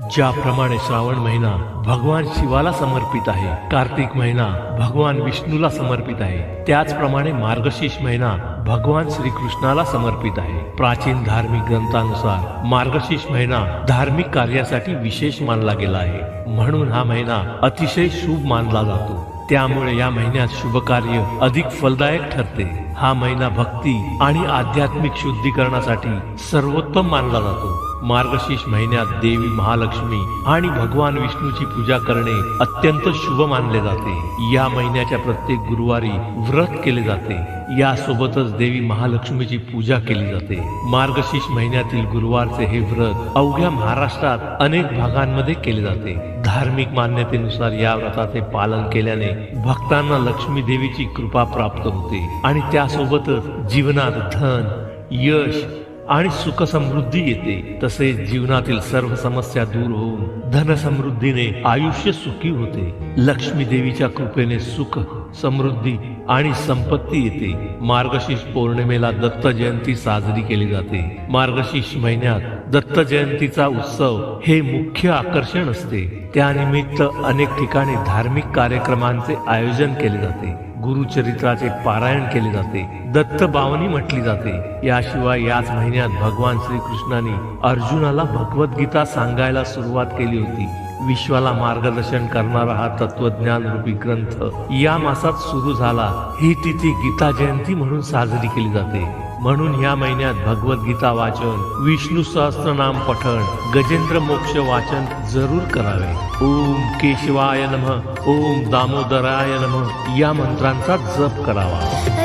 ज्याप्रमाणे श्रावण महिना भगवान शिवाला समर्पित आहे कार्तिक महिना भगवान विष्णूला समर्पित आहे त्याचप्रमाणे मार्गशीर्ष महिना भगवान श्रीकृष्णाला समर्पित आहे. प्राचीन धार्मिक ग्रंथानुसार मार्गशीर्ष महिना धार्मिक कार्यासाठी विशेष मानला गेला आहे. म्हणून हा महिना अतिशय शुभ मानला जातो. त्यामुळे या महिन्यात शुभ कार्य अधिक फलदायक ठरते. हा महिना भक्ती आणि आध्यात्मिक शुद्धीकरणासाठी सर्वोत्तम मानला जातो. मार्गशीर्ष महिन्यात देवी महालक्ष्मी आणि भगवान विष्णूची पूजा करणे अत्यंत शुभ मानले जाते. या महिन्याच्या प्रत्येक गुरुवारी व्रत केले जाते. यासोबतच देवी महालक्ष्मीची पूजा केली जाते. मार्गशीर्ष महिन्यातील गुरुवारचे हे व्रत अवघ्या महाराष्ट्रात अनेक भागांमध्ये केले जाते. धार्मिक मान्यतेनुसार या व्रताचे पालन केल्याने भक्तांना लक्ष्मी देवीची कृपा प्राप्त होते. आणि त्यासोबतच जीवनात धन यश आणि सुख समृद्धी येते. तसेच जीवनातील सर्व समस्या दूर होऊन धन समृद्धीने आयुष्य सुखी होते. लक्ष्मी देवीच्या कृपेने सुख समृद्धी आणि संपत्ती येते. मार्गशीर्ष पौर्णिमेला दत्त जयंती साजरी केली जाते. मार्गशीर्ष महिन्यात दत्त जयंतीचा उत्सव हे मुख्य आकर्षण असते. त्यानिमित्त अनेक ठिकाणी धार्मिक कार्यक्रमांचे आयोजन केले जाते. गुरुचरित्राचे पारायण केले जाते. दत्त बावनी म्हटली जाते. याशिवाय याच महिन्यात भगवान श्रीकृष्णाने अर्जुनाला भगवद्गीता सांगायला सुरुवात केली होती. विश्वाला मार्गदर्शन करणारा हा तत्वज्ञान रूपी ग्रंथ या मासात सुरू झाला. ही तिथी गीता जयंती म्हणून साजरी केली जाते. म्हणून ह्या महिन्यात भगवद्गीता वाचन विष्णू सहस्त्रनाम पठण गजेंद्र मोक्ष वाचन जरूर करावे. ओम केशवाय नम ओम दामोदराय नम या मंत्रांचा जप करावा.